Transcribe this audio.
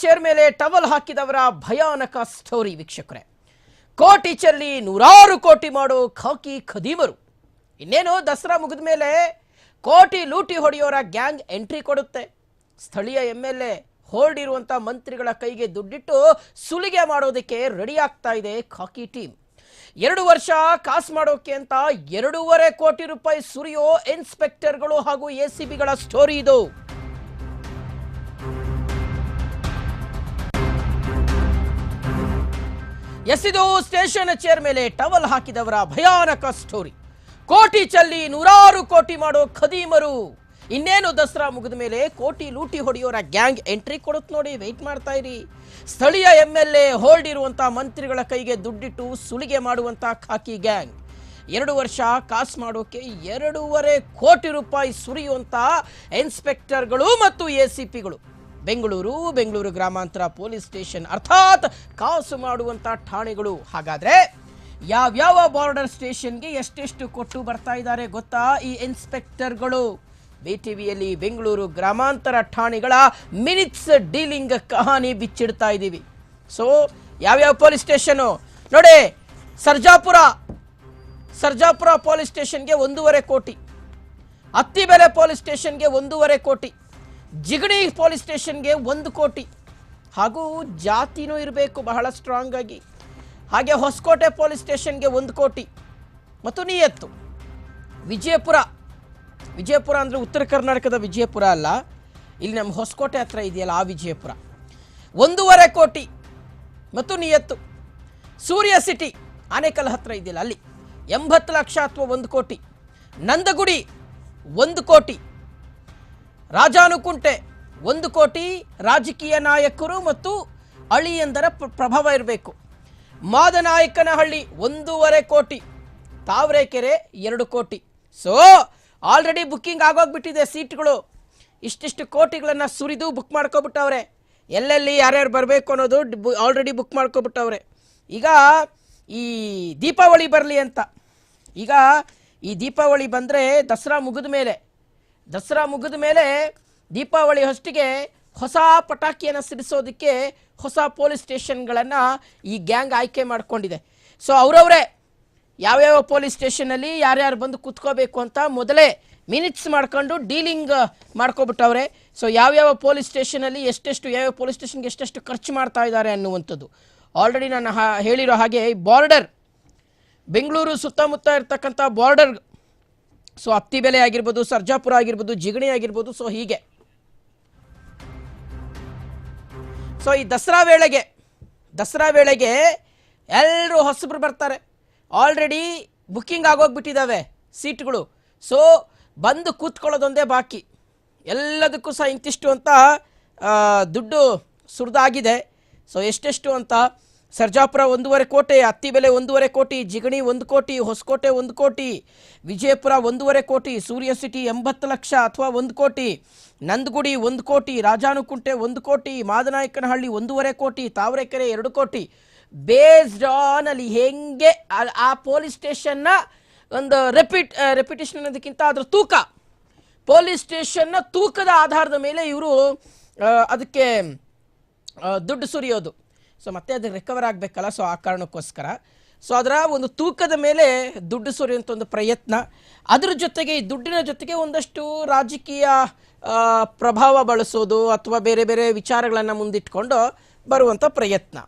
Chair ಮೇಲೆ towel ಹಾಕಿದವರ ಭಯಾನಕ ಸ್ಟೋರಿ ವೀಕ್ಷಕರೇ. ಕೋಟಿ ಚೆಲ್ಲಿ ನೂರಾರು ಕೋಟಿ ಮಾಡೋ ಖಾಕಿ ಖದೀಮರು. ಇನ್ನೇನು ದಸರಾ ಮುಗಿದ ಮೇಲೆ ಕೋಟಿ ಲೂಟಿ ಹೊಡೆಯೋರ ಗ್ಯಾಂಗ್ ಎಂಟ್ರಿ ಕೊಡುತ್ತೆ. ಸ್ಥಳೀಯ ಎಂ ಎಲ್ ಎ ಹೋಲ್ಡ್ ಮಂತ್ರಿಗಳ ಕೈಗೆ ದುಡ್ಡಿಟ್ಟು ಸುಲಿಗೆ ಮಾಡೋದಕ್ಕೆ ರೆಡಿ ಆಗ್ತಾ ಇದೆ ಖಾಕಿ ಟೀಮ್ ಎರಡು ವರ್ಷ ಕಾಸು ಮಾಡೋಕೆ ಅಂತ ಎರಡೂವರೆ ಕೋಟಿ ರೂಪಾಯಿ ಸುರಿಯೋ ಇನ್ಸ್ಪೆಕ್ಟರ್ಗಳು ಹಾಗೂ ಎ ಸಿ ಬಿಗಳ ಸ್ಟೋರಿ ಇದು. ಎಸಿದು ಸ್ಟೇಷನ್ ಚೇರ್ ಮೇಲೆ ಟವಲ್ ಹಾಕಿದವರ ಭಯಾನಕ ಸ್ಟೋರಿ. ಕೋಟಿ ಚಲ್ಲಿ ನೂರಾರು ಕೋಟಿ ಮಾಡೋ ಖದೀಮರು. ಇನ್ನೇನು ದಸರಾ ಮುಗಿದ ಮೇಲೆ ಕೋಟಿ ಲೂಟಿ ಹೊಡೆಯೋರ ಗ್ಯಾಂಗ್ ಎಂಟ್ರಿ ಕೊಡುತ್ತೆ ನೋಡಿ ವೆಯ್ಟ್ ಮಾಡ್ತಾ ಇರಿ. ಸ್ಥಳೀಯ ಎಂ ಎಲ್ ಎ ಹೋಲ್ಡ್ ಇರುವಂಥ ಮಂತ್ರಿಗಳ ಕೈಗೆ ದುಡ್ಡಿಟ್ಟು ಸುಲಿಗೆ ಮಾಡುವಂಥ ಖಾಕಿ ಗ್ಯಾಂಗ್. ಎರಡು ವರ್ಷ ಕಾಸು ಮಾಡೋಕೆ ಎರಡೂವರೆ ಕೋಟಿ ರೂಪಾಯಿ ಸುರಿಯುವಂಥ ಇನ್ಸ್ಪೆಕ್ಟರ್ಗಳು ಮತ್ತು ಎ ಸಿ ಪಿಗಳು ಬೆಂಗಳೂರು ಬೆಂಗಳೂರು ಗ್ರಾಮಾಂತರ ಪೊಲೀಸ್ ಸ್ಟೇಷನ್ ಅರ್ಥಾತ್ ಕಾಸು ಮಾಡುವಂಥ ಠಾಣೆಗಳು. ಹಾಗಾದ್ರೆ ಯಾವ್ಯಾವ ಬಾರ್ಡರ್ ಸ್ಟೇಷನ್ಗೆ ಎಷ್ಟೆಷ್ಟು ಕೊಟ್ಟು ಬರ್ತಾ ಇದ್ದಾರೆ ಗೊತ್ತಾ ಈ ಇನ್ಸ್ಪೆಕ್ಟರ್ಗಳು? ಬಿ ಟಿವಿಯಲ್ಲಿ ಬೆಂಗಳೂರು ಗ್ರಾಮಾಂತರ ಠಾಣೆಗಳ ಮಿನಿಟ್ಸ್ ಡೀಲಿಂಗ್ ಕಹಾನಿ ಬಿಚ್ಚಿಡ್ತಾ ಇದ್ದೀವಿ. ಸೊ ಯಾವ್ಯಾವ ಪೊಲೀಸ್ ಸ್ಟೇಷನು? ನೋಡಿ, ಸರ್ಜಾಪುರ. ಸರ್ಜಾಪುರ ಪೊಲೀಸ್ ಸ್ಟೇಷನ್ಗೆ ಒಂದೂವರೆ ಕೋಟಿ. ಅತ್ತಿಬೆಲೆ ಪೊಲೀಸ್ ಸ್ಟೇಷನ್ಗೆ ಒಂದೂವರೆ ಕೋಟಿ. ಜಿಗಣಿ ಪೊಲೀಸ್ ಸ್ಟೇಷನ್ಗೆ ಒಂದು ಕೋಟಿ. ಹಾಗೂ ಜಾತಿನೂ ಇರಬೇಕು ಬಹಳ ಸ್ಟ್ರಾಂಗ್ ಆಗಿ. ಹಾಗೆ ಹೊಸಕೋಟೆ ಪೊಲೀಸ್ ಸ್ಟೇಷನ್ಗೆ ಒಂದು ಕೋಟಿ. ಮತ್ತು ನಿಯತ್ತು. ವಿಜಯಪುರ. ವಿಜಯಪುರ ಅಂದರೆ ಉತ್ತರ ಕರ್ನಾಟಕದ ವಿಜಯಪುರ ಅಲ್ಲ. ಇಲ್ಲಿ ನಮ್ಮ ಹೊಸಕೋಟೆ ಹತ್ರ ಇದೆಯಲ್ಲ, ಆ ವಿಜಯಪುರ. ಒಂದೂವರೆ ಕೋಟಿ. ಮತ್ತು ನಿಯತ್ತು. ಸೂರ್ಯ ಸಿಟಿ, ಆನೇಕಲ್ ಹತ್ರ ಇದೆಯಲ್ಲ, ಅಲ್ಲಿ. ಎಂಬತ್ತು ಲಕ್ಷ ಅಥವಾ ಒಂದು ಕೋಟಿ. ನಂದಗುಡಿ, ಒಂದು ಕೋಟಿ. ರಾಜಾನುಕುಂಟೆ. ಒಂದು ಕೋಟಿ ರಾಜಕೀಯ ನಾಯಕರು ಮತ್ತು ಅಳಿಯಂದರ ಪ್ರ- ಪ್ರಭಾವ ಇರಬೇಕು. ಮಾದನಾಯಕನಹಳ್ಳಿ ಒಂದೂವರೆ ಕೋಟಿ, ತಾವರೆಕೆರೆ ಎರಡು ಕೋಟಿ. ಸೊ ಆಲ್ರೆಡಿ ಬುಕ್ಕಿಂಗ್ ಆಗೋಗ್ಬಿಟ್ಟಿದೆ ಸೀಟ್ಗಳು. ಇಷ್ಟಿಷ್ಟು ಕೋಟಿಗಳನ್ನು ಸುರಿದು ಬುಕ್ ಮಾಡ್ಕೊಬಿಟ್ಟವ್ರೆ. ಎಲ್ಲೆಲ್ಲಿ ಯಾರ್ಯಾರು ಬರಬೇಕು ಅನ್ನೋದು ಆಲ್ರೆಡಿ ಬುಕ್ ಮಾಡ್ಕೊಬಿಟ್ಟವ್ರೆ. ಈಗ ಈ ದೀಪಾವಳಿ ಬರಲಿ ಅಂತ. ಈಗ ಈ ದೀಪಾವಳಿ ಬಂದರೆ ದಸರಾ ಮುಗಿದ ಮೇಲೆ ದಸರಾ ಮುಗಿದ ಮೇಲೆ ದೀಪಾವಳಿ ಹೊಷ್ಟಿಗೆ ಹೊಸ ಪಟಾಕಿಯನ್ನು ಸಿಡಿಸೋದಕ್ಕೆ ಹೊಸ ಪೊಲೀಸ್ ಸ್ಟೇಷನ್ಗಳನ್ನು ಈ ಗ್ಯಾಂಗ್ ಆಯ್ಕೆ ಮಾಡಿಕೊಂಡಿದೆ. ಸೊ ಅವರವರೇ, ಯಾವ್ಯಾವ ಪೊಲೀಸ್ ಸ್ಟೇಷನಲ್ಲಿ ಯಾರ್ಯಾರು ಬಂದು ಕೂತ್ಕೋಬೇಕು ಅಂತ ಮೊದಲೇ ಮಿನಿಟ್ಸ್ ಮಾಡ್ಕೊಂಡು ಡೀಲಿಂಗ್ ಮಾಡ್ಕೊಬಿಟ್ಟವ್ರೆ. ಸೊ ಯಾವ್ಯಾವ ಪೊಲೀಸ್ ಸ್ಟೇಷನಲ್ಲಿ ಎಷ್ಟೆಷ್ಟು, ಯಾವ್ಯಾವ ಪೊಲೀಸ್ ಸ್ಟೇಷನ್ಗೆ ಎಷ್ಟೆಷ್ಟು ಖರ್ಚು ಮಾಡ್ತಾ ಇದ್ದಾರೆ ಅನ್ನುವಂಥದ್ದು. ಆಲ್ರೆಡಿ ನಾನು ಹೇಳಿರೋ ಹಾಗೆ ಬಾರ್ಡರ್, ಬೆಂಗಳೂರು ಸುತ್ತಮುತ್ತ ಇರ್ತಕ್ಕಂಥ ಬಾರ್ಡರ್ ಸೊ ಅತ್ತಿಬೆಲೆ ಆಗಿರ್ಬೋದು, ಸರ್ಜಾಪುರ ಆಗಿರ್ಬೋದು, ಜಿಗಣಿ ಆಗಿರ್ಬೋದು, ಸೊ ಹೀಗೆ. ಸೊ ಈ ದಸರಾ ವೇಳೆಗೆ ದಸರಾ ವೇಳೆಗೆ ಎಲ್ಲರೂ ಹೊಸಬ್ರು ಬರ್ತಾರೆ. ಆಲ್ರೆಡಿ ಬುಕ್ಕಿಂಗ್ ಆಗೋಗ್ಬಿಟ್ಟಿದ್ದಾವೆ ಸೀಟ್ಗಳು. ಸೊ ಬಂದು ಕೂತ್ಕೊಳ್ಳೋದೊಂದೇ ಬಾಕಿ. ಎಲ್ಲದಕ್ಕೂ ಸಹ ಇಂತಿಷ್ಟು ಅಂತ ದುಡ್ಡು ಸುರಿದಾಗಿದೆ. ಸೊ ಎಷ್ಟೆಷ್ಟು ಅಂತ ಸರ್ಜಾಪುರ ಒಂದೂವರೆ ಕೋಟಿ, ಅತ್ತಿಬೆಲೆ ಒಂದೂವರೆ ಕೋಟಿ, ಜಿಗಣಿ ಒಂದು ಕೋಟಿ, ಹೊಸಕೋಟೆ ಒಂದು ಕೋಟಿ, ವಿಜಯಪುರ ಒಂದೂವರೆ ಕೋಟಿ, ಸೂರ್ಯ ಸಿಟಿ ಎಂಬತ್ತು ಲಕ್ಷ ಅಥವಾ ಒಂದು ಕೋಟಿ, ನಂದಗುಡಿ ಒಂದು ಕೋಟಿ, ರಾಜಾನುಕುಂಟೆ ಒಂದು ಕೋಟಿ, ಮಾದನಾಯಕನಹಳ್ಳಿ ಒಂದೂವರೆ ಕೋಟಿ, ತಾವರೆಕೆರೆ ಎರಡು ಕೋಟಿ. ಬೇಸ್ಡ್ ಆನ್ ಅಲ್ಲಿ ಹೆಂಗೆ ಆ- ಪೊಲೀಸ್ ಸ್ಟೇಷನ್ನ ಒಂದು ರೆಪಿಟ್ ರೆಪಿಟೇಷನ್ ಅನ್ನೋದಕ್ಕಿಂತ ಅದ್ರ ತೂಕ. ಪೊಲೀಸ್ ಸ್ಟೇಷನ್ನ ತೂಕದ ಆಧಾರದ ಮೇಲೆ ಇವರು ಅದಕ್ಕೆ ದುಡ್ಡು ಸುರಿಯೋದು. ಸೊ ಮತ್ತೆ ಅದು ರಿಕವರ್ ಆಗಬೇಕಲ್ಲ. ಸೊ ಆ ಕಾರಣಕ್ಕೋಸ್ಕರ. ಸೊ ಅದರ ಒಂದು ತೂಕದ ಮೇಲೆ ದುಡ್ಡು ಸುರಿಯುವಂಥ ಒಂದು ಪ್ರಯತ್ನ. ಅದರ ಜೊತೆಗೆ ಈ ದುಡ್ಡಿನ ಜೊತೆಗೆ ಒಂದಷ್ಟು ರಾಜಕೀಯ ಪ್ರಭಾವ ಬಳಸೋದು ಅಥವಾ ಬೇರೆ ಬೇರೆ ವಿಚಾರಗಳನ್ನು ಮುಂದಿಟ್ಕೊಂಡು ಬರುವಂಥ ಪ್ರಯತ್ನ.